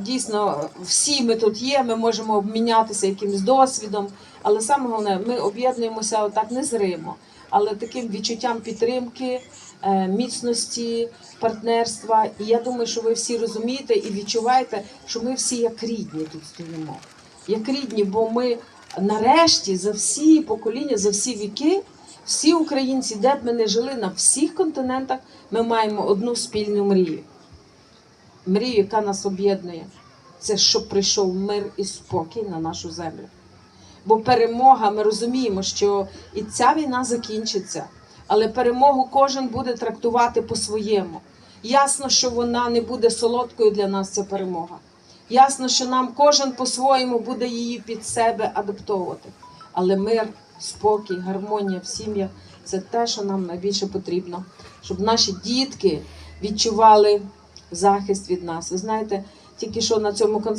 Дійсно, всі ми тут є, ми можемо обмінятися якимось досвідом, але саме головне, ми об'єднуємося отак незримо, але таким відчуттям підтримки, е, міцності, партнерства. І я думаю, що ви всі розумієте і відчуваєте, що ми всі як рідні тут стоїмо. Як рідні, бо ми нарешті за всі покоління, за всі віки, всі українці, де б ми не жили на всіх континентах, ми маємо одну спільну мрію мрію, яка нас об'єднує, це щоб прийшов мир і спокій на нашу землю. Бо перемога, ми розуміємо, що і ця війна закінчиться, але перемогу кожен буде трактувати по-своєму. Ясно, що вона не буде солодкою для нас, ця перемога. Ясно, що нам кожен по-своєму буде її під себе адаптовувати. Але мир, спокій, гармонія в сім'ях це те, що нам найбільше потрібно, щоб наші дітки відчували захист від нас. Ви знаєте, тільки що на цьому концерті.